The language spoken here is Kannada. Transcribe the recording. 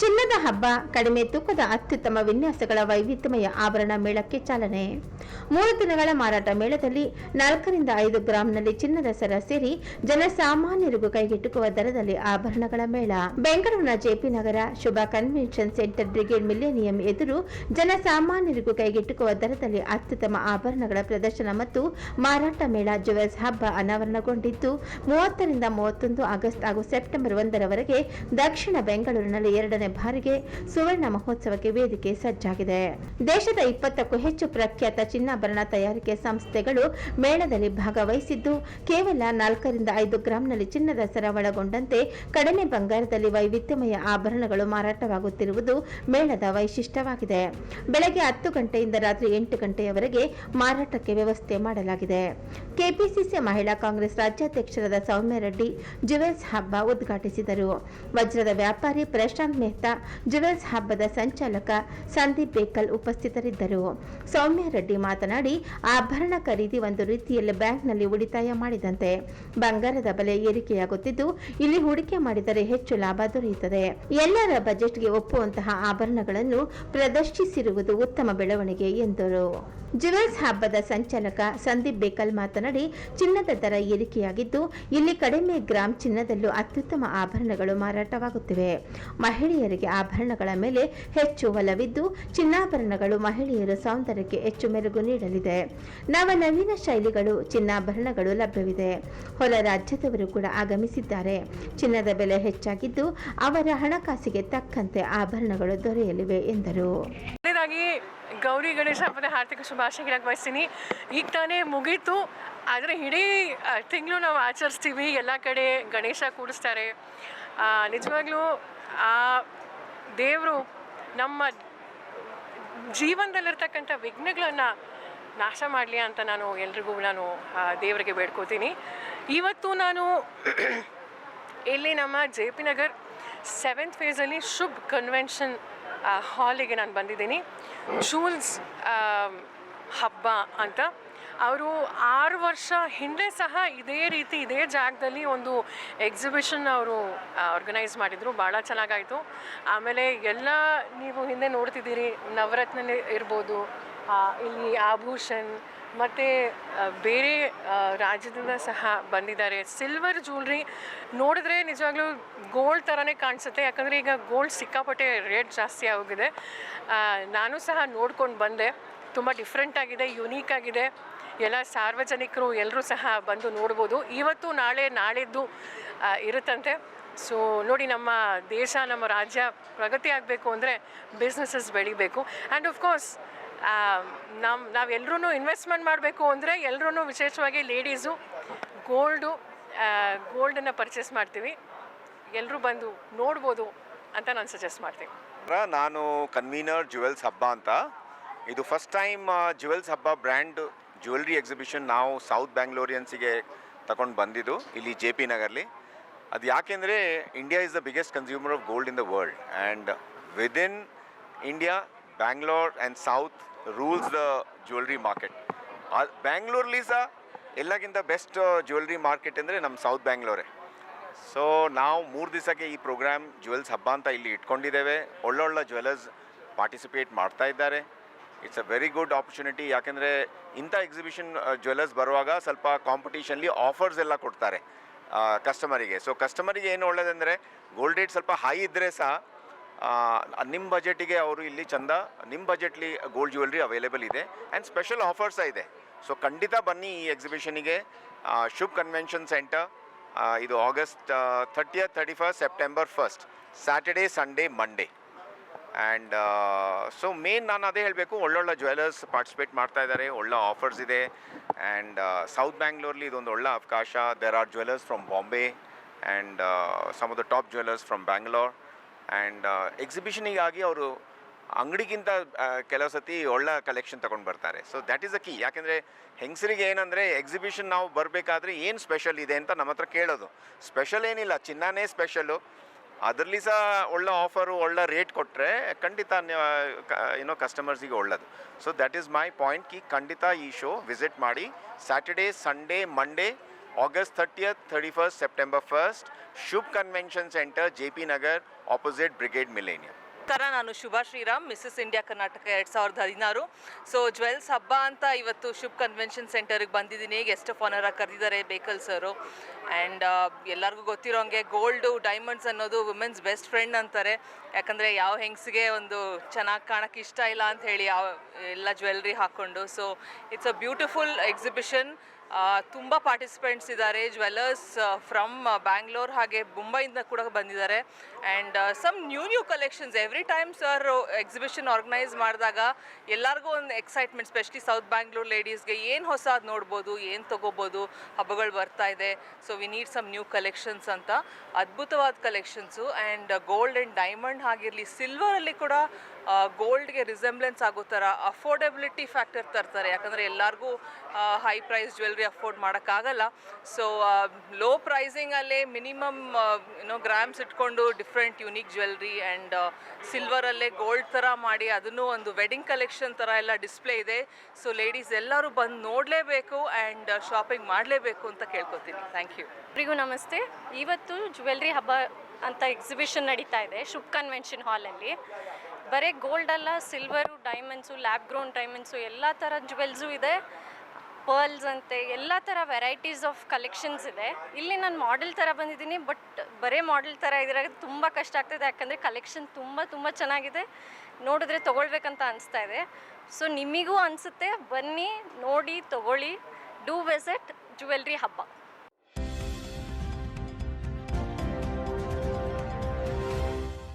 ചിന്ന ಚಿನ್ನದ ಹಬ್ಬ ಕಡಿಮೆ ತೂಕದ ಅತ್ಯುತ್ತಮ ವಿನ್ಯಾಸಗಳ ವೈವಿಧ್ಯಮಯ ಆಭರಣ ಮೇಳಕ್ಕೆ ಚಾಲನೆ. ಮೂರು ದಿನಗಳ ಮಾರಾಟ ಮೇಳದಲ್ಲಿ ನಾಲ್ಕರಿಂದ ಐದು ಗ್ರಾಂನಲ್ಲಿ ಚಿನ್ನದ ಸರ ಸೇರಿ ಜನಸಾಮಾನ್ಯರಿಗೂ ಕೈಗೆಟುಕುವ ದರದಲ್ಲಿ ಆಭರಣಗಳ ಮೇಳ. ಬೆಂಗಳೂರಿನ JP Nagar Shubha convention centre Brigade Millennium ಎದುರು ಜನಸಾಮಾನ್ಯರಿಗೂ ಕೈಗೆಟುಕುವ ದರದಲ್ಲಿ ಅತ್ಯುತ್ತಮ ಆಭರಣಗಳ ಪ್ರದರ್ಶನ ಮತ್ತು ಮಾರಾಟ ಮೇಳ ಜುವೆಲ್ಸ್ ಹಬ್ಬ ಅನಾವರಣಗೊಂಡಿದ್ದು, ಮೂವತ್ತರಿಂದ ಮೂವತ್ತೊಂದು ಆಗಸ್ಟ್ ಹಾಗೂ ಸೆಪ್ಟೆಂಬರ್ ಒಂದರವರೆಗೆ ದಕ್ಷಿಣ ಬೆಂಗಳೂರಿನಲ್ಲಿ ಎರಡನೇ ಬಾರಿಗೆ ಸುವರ್ಣ ಮಹೋತ್ಸವಕ್ಕೆ ವೇದಿಕೆ ಸಜ್ಜಾಗಿದೆ. ದೇಶದ ಇಪ್ಪತ್ತಕ್ಕೂ ಹೆಚ್ಚು ಪ್ರಖ್ಯಾತ ಚಿನ್ನಾಭರಣ ತಯಾರಿಕೆ ಸಂಸ್ಥೆಗಳು ಮೇಳದಲ್ಲಿ ಭಾಗವಹಿಸಿದ್ದು, ಕೇವಲ ನಾಲ್ಕರಿಂದ ಐದು ಗ್ರಾಂನಲ್ಲಿ ಚಿನ್ನದ ಸರ ಒಳಗೊಂಡಂತೆ ಕಡಿಮೆ ಬಂಗಾರದಲ್ಲಿ ವೈವಿಧ್ಯಮಯ ಆಭರಣಗಳು ಮಾರಾಟವಾಗುತ್ತಿರುವುದು ಮೇಳದ ವೈಶಿಷ್ಟ್ಯವಾಗಿದೆ. ಬೆಳಗ್ಗೆ ಹತ್ತು ಗಂಟೆಯಿಂದ ರಾತ್ರಿ ಎಂಟು ಗಂಟೆಯವರೆಗೆ ಮಾರಾಟಕ್ಕೆ ವ್ಯವಸ್ಥೆ ಮಾಡಲಾಗಿದೆ. ಕೆಪಿಸಿಸಿ ಮಹಿಳಾ ಕಾಂಗ್ರೆಸ್ ರಾಜ್ಯಾಧ್ಯಕ್ಷರಾದ ಸೌಮ್ಯ ರೆಡ್ಡಿ ಜುವೆಲ್ಸ್ ಹಬ್ಬ ಉದ್ಘಾಟಿಸಿದರು. ವಜ್ರದ ವ್ಯಾಪಾರಿ ಪ್ರಶಾಂತ್ ಮೆಹ್ತಾ ಜುವೆಲ್ಸ್ ಹಬ್ಬದ ಸಂಚಾಲಕ ಸಂದೀಪ್ ಬೇಕಲ್ ಉಪಸ್ಥಿತರಿದ್ದರು. ಸೌಮ್ಯ ರೆಡ್ಡಿ ಮಾತನಾಡಿ ಆಭರಣ ಖರೀದಿ ಒಂದು ರೀತಿಯಲ್ಲಿ ಬ್ಯಾಂಕ್ನಲ್ಲಿ ಉಳಿತಾಯ ಮಾಡಿದಂತೆ. ಬಂಗಾರದ ಬೆಲೆ ಏರಿಕೆಯಾಗುತ್ತಿದ್ದು, ಇಲ್ಲಿ ಹೂಡಿಕೆ ಮಾಡಿದರೆ ಹೆಚ್ಚು ಲಾಭ ದೊರೆಯುತ್ತದೆ. ಎಲ್ಲರ ಬಜೆಟ್ಗೆ ಒಪ್ಪುವಂತಹ ಆಭರಣಗಳನ್ನು ಪ್ರದರ್ಶಿಸಿರುವುದು ಉತ್ತಮ ಬೆಳವಣಿಗೆ, ಎಂದರು. ಜುವೆಲ್ಸ್ ಹಬ್ಬದ ಸಂಚಾಲಕ ಸಂದೀಪ್ ಬೇಕಲ್ ಮಾತನಾಡಿ, ಚಿನ್ನದ ದರ ಏರಿಕೆಯಾಗಿದ್ದು, ಇಲ್ಲಿ ಕಡಿಮೆ ಗ್ರಾಂ ಚಿನ್ನದಲ್ಲೂ ಅತ್ಯುತ್ತಮ ಆಭರಣಗಳು ಮಾರಾಟವಾಗುತ್ತಿವೆ. ಮಹಿಳೆಯರಿಗೆ ಆಭರಣಗಳ ಮೇಲೆ ಹೆಚ್ಚು ಒಲವಿದ್ದು ಚಿನ್ನಾಭರಣಗಳು ಮಹಿಳೆಯರ ಸೌಂದರ್ಯಕ್ಕೆ ಹೆಚ್ಚು ಮೆರುಗು ನೀಡಲಿದೆ. ನವನವೀನ ಶೈಲಿಗಳು ಚಿನ್ನಾಭರಣಗಳು ಲಭ್ಯವಿದೆ. ಹೊರ ರಾಜ್ಯದವರು ಕೂಡ ಆಗಮಿಸಿದ್ದಾರೆ. ಚಿನ್ನದ ಬೆಲೆ ಹೆಚ್ಚಾಗಿದ್ದು ಅವರ ಹಣಕಾಸಿಗೆ ತಕ್ಕಂತೆ ಆಭರಣಗಳು ದೊರೆಯಲಿವೆ ಎಂದರು. ಗೌರಿ ಗಣೇಶ ಹಬ್ಬದ ಹಾರ್ದಿಕ ಶುಭಾಶಯಗಳಾಗಿ ಬಯಸ್ತೀನಿ ಈಗ ತಾನೇ ಮುಗೀತು. ಆದರೆ ಇಡೀ ತಿಂಗಳು ನಾವು ಆಚರಿಸ್ತೀವಿ. ಎಲ್ಲ ಕಡೆ ಗಣೇಶ ಕೂಡಿಸ್ತಾರೆ. ನಿಜವಾಗ್ಲೂ, ಆ ದೇವರು ನಮ್ಮ ಜೀವನದಲ್ಲಿರ್ತಕ್ಕಂಥ ವಿಘ್ನಗಳನ್ನು ನಾಶ ಮಾಡಲಿ ಅಂತ ನಾನು ಎಲ್ರಿಗೂ ನಾನು ದೇವರಿಗೆ ಬೇಡ್ಕೋತೀನಿ. ಇವತ್ತು ನಾನು ಇಲ್ಲಿ ನಮ್ಮ ಜೆ ಪಿ ನಗರ್ ಸೆವೆಂತ್ ಫೇಸಲ್ಲಿ ಶುಭ್ ಕನ್ವೆನ್ಷನ್ ಹಾಲಿಗೆ ನಾನು ಬಂದಿದ್ದೀನಿ. ಜೂಲ್ಸ್ ಹಬ್ಬ ಅಂತ. ಅವರು ಆರು ವರ್ಷ ಹಿಂದೆ ಸಹ ಇದೇ ರೀತಿ ಇದೇ ಜಾಗದಲ್ಲಿ ಒಂದು ಎಕ್ಸಿಬಿಷನ್ ಅವರು ಆರ್ಗನೈಸ್ ಮಾಡಿದರು. ಭಾಳ ಚೆನ್ನಾಗಾಯಿತು. ಆಮೇಲೆ ಎಲ್ಲ ನೀವು ಹಿಂದೆ ನೋಡ್ತಿದ್ದೀರಿ ನವರತ್ನ ಇರ್ಬೋದು ಇಲ್ಲಿ ಆಭೂಷಣ್, ಮತ್ತು ಬೇರೆ ರಾಜ್ಯದಿಂದ ಸಹ ಬಂದಿದ್ದಾರೆ. ಸಿಲ್ವರ್ ಜ್ಯೂಲ್ರಿ ನೋಡಿದ್ರೆ ನಿಜವಾಗ್ಲೂ ಗೋಲ್ಡ್ ಥರನೇ ಕಾಣಿಸುತ್ತೆ. ಯಾಕಂದರೆ ಈಗ ಗೋಲ್ಡ್ ಸಿಕ್ಕಾಪಟ್ಟೆ ರೇಟ್ ಜಾಸ್ತಿ ಆಗೋಗಿದೆ. ನಾನು ಸಹ ನೋಡ್ಕೊಂಡು ಬಂದೆ. ತುಂಬ ಡಿಫ್ರೆಂಟ್ ಆಗಿದೆ ಯುನೀಕ್ ಆಗಿದೆ. ಎಲ್ಲ ಸಾರ್ವಜನಿಕರು ಎಲ್ಲರೂ ಸಹ ಬಂದು ನೋಡ್ಬೋದು. ಇವತ್ತು ನಾಳೆ, ನಾಳಿದ್ದು ಇರುತ್ತಂತೆ. ಸೊ ನೋಡಿ ನಮ್ಮ ದೇಶ, ನಮ್ಮ ರಾಜ್ಯ ಪ್ರಗತಿ ಆಗಬೇಕು ಅಂದರೆ ಬಿಸ್ನೆಸಸ್ ಬೆಳಿಬೇಕು. ಆ್ಯಂಡ್ ಕೋರ್ಸ್ ನಮ್ಮ ನಾವೆಲ್ಲರೂ ಇನ್ವೆಸ್ಟ್ಮೆಂಟ್ ಮಾಡಬೇಕು ಅಂದರೆ ಎಲ್ಲರೂ ವಿಶೇಷವಾಗಿ ಲೇಡೀಸು ಗೋಲ್ಡು ಗೋಲ್ಡನ್ನು ಪರ್ಚೇಸ್ ಮಾಡ್ತೀವಿ. ಎಲ್ಲರೂ ಬಂದು ನೋಡ್ಬೋದು ಅಂತ ನಾನು ಸಜೆಸ್ಟ್ ಮಾಡ್ತೀನಿ. ನಾನು ಕನ್ವೀನರ್ ಜುವೆಲ್ಸ್ ಹಬ್ಬ ಅಂತ. ಇದು first time jewels Habba brand jewellery exhibition ನಾವು ಸೌತ್ ಬ್ಯಾಂಗ್ಲೋರಿಯನ್ಸಿಗೆ ತಗೊಂಡು ಬಂದಿದ್ದು, ಇಲ್ಲಿ ಜೆ ಪಿ ನಗರಲ್ಲಿ ಅದು ಯಾಕೆಂದರೆ India is the biggest consumer of gold in the world. And within India, Bangalore and south rules the jewellery market. ಬ್ಯಾಂಗ್ಳೂರ್ಲಿ ಸಹ ಎಲ್ಲಕ್ಕಿಂತ ಬೆಸ್ಟ್ ಜ್ಯುವೆಲ್ರಿ ಮಾರ್ಕೆಟ್ ಅಂದರೆ ನಮ್ಮ ಸೌತ್ ಬ್ಯಾಂಗ್ಳೂರೇ. ಸೊ, ನಾವು ಮೂರು ದಿವಸಕ್ಕೆ ಈ ಪ್ರೋಗ್ರಾಮ್ ಜ್ಯುವೆಲ್ಸ್ ಹಬ್ಬ ಅಂತ ಇಲ್ಲಿ ಇಟ್ಕೊಂಡಿದ್ದೇವೆ. ಒಳ್ಳೊಳ್ಳೆ ಜ್ಯುವೆಲರ್ಸ್ ಪಾರ್ಟಿಸಿಪೇಟ್ ಮಾಡ್ತಾ ಇದ್ದಾರೆ. It's a very good opportunity ಯಾಕೆಂದರೆ ಇಂಥ ಎಕ್ಸಿಬಿಷನ್ ಜ್ಯುವೆಲ್ಲರ್ಸ್ ಬರುವಾಗ ಸ್ವಲ್ಪ ಕಾಂಪಿಟೀಷನ್ಲಿ ಆಫರ್ಸ್ ಎಲ್ಲ ಕೊಡ್ತಾರೆ ಕಸ್ಟಮರಿಗೆ ಸೊ ಕಸ್ಟಮರಿಗೆ ಏನು ಒಳ್ಳೆಯದಂದರೆ ಗೋಲ್ಡ್ ರೇಟ್ ಸ್ವಲ್ಪ ಹೈ ಇದ್ದರೆ ಸಹ ನಿಮ್ಮ ಬಜೆಟಿಗೆ ಅವರು ಇಲ್ಲಿ ಚಂದ ನಿಮ್ಮ ಬಜೆಟ್ಲಿ ಗೋಲ್ಡ್ ಜ್ಯುವೆಲ್ರಿ ಅವೈಲೇಬಲ್ ಇದೆ ಆ್ಯಂಡ್ ಸ್ಪೆಷಲ್ ಆಫರ್ಸ್ ಇದೆ. ಸೊ ಖಂಡಿತ ಬನ್ನಿ ಈ ಎಕ್ಸಿಬಿಷನಿಗೆ ಶುಭ್ ಕನ್ವೆನ್ಷನ್ ಸೆಂಟರ್ ಇದು August thirtieth thirty first September first Saturday Sunday Monday and so main ನಾನು ಅದೇ ಹೇಳಬೇಕು, ಒಳ್ಳೊಳ್ಳೆ ಜ್ಯುವೆಲರ್ಸ್ ಪಾರ್ಟಿಸಿಪೇಟ್ ಮಾಡ್ತಾ ಇದ್ದಾರೆ ಒಳ್ಳೆ ಆಫರ್ಸ್ ಇದೆ. ಆ್ಯಂಡ್ ಸೌತ್ ಬ್ಯಾಂಗ್ಳೂರಲ್ಲಿ ಇದೊಂದು ಒಳ್ಳೆ ಅವಕಾಶ. There are jewellers from Bombay and some of the top jewellers from Bangalore and ಎಕ್ಸಿಬಿಷನಿಗಾಗಿ ಅವರು ಅಂಗಡಿಗಿಂತ ಕೆಲವು ಸತಿ ಒಳ್ಳೆ ಕಲೆಕ್ಷನ್ ತೊಗೊಂಡು ಬರ್ತಾರೆ. So that is a key ಯಾಕೆಂದರೆ ಹೆಂಗಸರಿಗೆ ಏನಂದರೆ ಎಕ್ಸಿಬಿಷನ್ ನಾವು ಬರಬೇಕಾದ್ರೆ ಏನು ಸ್ಪೆಷಲ್ ಇದೆ ಅಂತ ನಮ್ಮ ಹತ್ರ ಕೇಳೋದು. ಸ್ಪೆಷಲ್ ಏನಿಲ್ಲ, ಚಿನ್ನನೇ ಸ್ಪೆಷಲು ಅದರಲ್ಲಿ ಸಹ ಒಳ್ಳೆ ಆಫರು ಒಳ್ಳೆ ರೇಟ್ ಕೊಟ್ಟರೆ ಖಂಡಿತ ಏನೋ ಕಸ್ಟಮರ್ಸಿಗೆ ಒಳ್ಳೇದು. So that is my point ಕಿ ಖಂಡಿತ ಈ ಶೋ ವಿಸಿಟ್ ಮಾಡಿ. Saturday Sunday Monday August thirtieth thirty first September first Shubh convention centre J P Nagar opposite Brigade Millennium ನಮಸ್ಕಾರ, ನಾನು ಶುಭಾ ಶ್ರೀರಾಮ್ ಮಿಸ್ಸಸ್ ಇಂಡಿಯಾ ಕರ್ನಾಟಕ ಎರಡು ಸಾವಿರದ ಹದಿನಾರು. ಸೊ ಜ್ವೆಲ್ಸ್ ಹಬ್ಬ ಅಂತ ಇವತ್ತು ಶುಭ್ ಕನ್ವೆನ್ಷನ್ ಸೆಂಟರ್ಗೆ ಬಂದಿದ್ದೀನಿ. ಗೆಸ್ಟ್ ಆಫ್ ಆನರ್ ಕರೆದಿದ್ದಾರೆ ಬೇಕಲ್ ಸರು ಆ್ಯಂಡ್ ಎಲ್ಲರಿಗೂ ಗೊತ್ತಿರೋಂಗೆ ಗೋಲ್ಡು ಡೈಮಂಡ್ಸ್ ಅನ್ನೋದು ವುಮೆನ್ಸ್ ಬೆಸ್ಟ್ ಫ್ರೆಂಡ್ ಅಂತಾರೆ. ಯಾಕಂದರೆ ಯಾವ ಹೆಂಗ್ಸಿಗೆ ಒಂದು ಚೆನ್ನಾಗಿ ಕಾಣಕ್ಕೆ ಇಷ್ಟ ಇಲ್ಲ ಅಂತ ಹೇಳಿ ಯಾವ, ಎಲ್ಲ ಜ್ಯುವೆಲ್ರಿ ಹಾಕ್ಕೊಂಡು so it's a beautiful exhibition ತುಂಬ ಪಾರ್ಟಿಸಿಪೆಂಟ್ಸ್ ಇದ್ದಾರೆ. ಜ್ವೆಲ್ಲರ್ಸ್ ಫ್ರಮ್ ಬ್ಯಾಂಗ್ಳೂರ್ ಹಾಗೆ ಮುಂಬೈಯಿಂದ ಕೂಡ ಬಂದಿದ್ದಾರೆ. And some new new collections every time sir exhibition organise ಮಾಡಿದಾಗ ಎಲ್ಲರಿಗೂ ಒಂದು ಎಕ್ಸೈಟ್ಮೆಂಟ್ ಸ್ಪೆಷಲಿ ಸೌತ್ ಬ್ಯಾಂಗ್ಳೂರ್ ಲೇಡೀಸ್ಗೆ ಏನು ಹೊಸದು ನೋಡ್ಬೋದು, ಏನು ತೊಗೋಬೋದು, ಹಬ್ಬಗಳು ಬರ್ತಾ ಇದೆ. So we need some new collections ಅಂತ. ಅದ್ಭುತವಾದ collections and gold and diamond ಆಗಿರಲಿ ಸಿಲ್ವರಲ್ಲಿ ಕೂಡ ಗೋಲ್ಡ್ಗೆ ರಿಸೆಂಬ್ಲೆನ್ಸ್ ಆಗೋ ಥರ ಅಫೋರ್ಡೆಬಿಲಿಟಿ ಫ್ಯಾಕ್ಟರ್ ತರ್ತಾರೆ. ಯಾಕಂದರೆ ಎಲ್ಲರಿಗೂ ಹೈ ಪ್ರೈಸ್ ಜ್ಯುವೆಲ್ರಿ ಅಫೋರ್ಡ್ ಮಾಡೋಕ್ಕಾಗಲ್ಲ. ಸೊ ಲೋ ಪ್ರೈಸಿಂಗಲ್ಲೇ ಮಿನಿಮಮ್ ಏನೋ ಗ್ರಾಮ್ಸ್ ಇಟ್ಕೊಂಡು ಡಿಫ್ರೆಂಟ್ ಯುನೀಕ್ ಜ್ಯುವೆಲ್ರಿ ಆ್ಯಂಡ್ ಸಿಲ್ವರಲ್ಲೇ ಗೋಲ್ಡ್ ಥರ ಮಾಡಿ ಅದನ್ನು ಒಂದು ವೆಡ್ಡಿಂಗ್ ಕಲೆಕ್ಷನ್ ಥರ ಎಲ್ಲ ಡಿಸ್ಪ್ಲೇ ಇದೆ. ಸೊ ಲೇಡೀಸ್ ಎಲ್ಲರೂ ಬಂದು ನೋಡಲೇಬೇಕು ಆ್ಯಂಡ್ ಶಾಪಿಂಗ್ ಮಾಡಲೇಬೇಕು ಅಂತ ಕೇಳ್ಕೊತೀನಿ. ಥ್ಯಾಂಕ್ ಯು ಎಲ್ರಿಗೂ ನಮಸ್ತೆ. ಇವತ್ತು ಜ್ಯುವೆಲ್ರಿ ಹಬ್ಬ ಅಂತ ಎಕ್ಸಿಬಿಷನ್ ನಡೀತಾ ಇದೆ, ಶುಭ್ ಕನ್ವೆನ್ಷನ್ ಹಾಲಲ್ಲಿ ಬರೀ ಗೋಲ್ಡ್ ಅಲ್ಲ silver diamonds lab grown diamonds ಎಲ್ಲ ಥರ ಜ್ಯುವೆಲ್ಸು ಇದೆ. ಪರ್ಲ್ಸ್ ಅಂತೆ, ಎಲ್ಲ ಥರ ವೆರೈಟೀಸ್ ಆಫ್ ಕಲೆಕ್ಷನ್ಸ್ ಇದೆ. ಇಲ್ಲಿ ನಾನು ಮಾಡೆಲ್ ಥರ ಬಂದಿದ್ದೀನಿ ಬಟ್ ಬರೀ ಮಾಡೆಲ್ ಥರ ಇದ್ರಾಗ ತುಂಬ ಕಷ್ಟ ಆಗ್ತಿದೆ. ಯಾಕಂದರೆ ಕಲೆಕ್ಷನ್ ತುಂಬ ತುಂಬ ಚೆನ್ನಾಗಿದೆ. ನೋಡಿದ್ರೆ ತೊಗೊಳ್ಬೇಕಂತ ಅನಿಸ್ತಾ ಇದೆ. ಸೊ ನಿಮಗೂ ಅನಿಸುತ್ತೆ, ಬನ್ನಿ, ನೋಡಿ, ತೊಗೊಳ್ಳಿ. ಡೂ ವಿಸಿಟ್ ಜ್ಯುವೆಲ್ರಿ ಹಬ್ಬ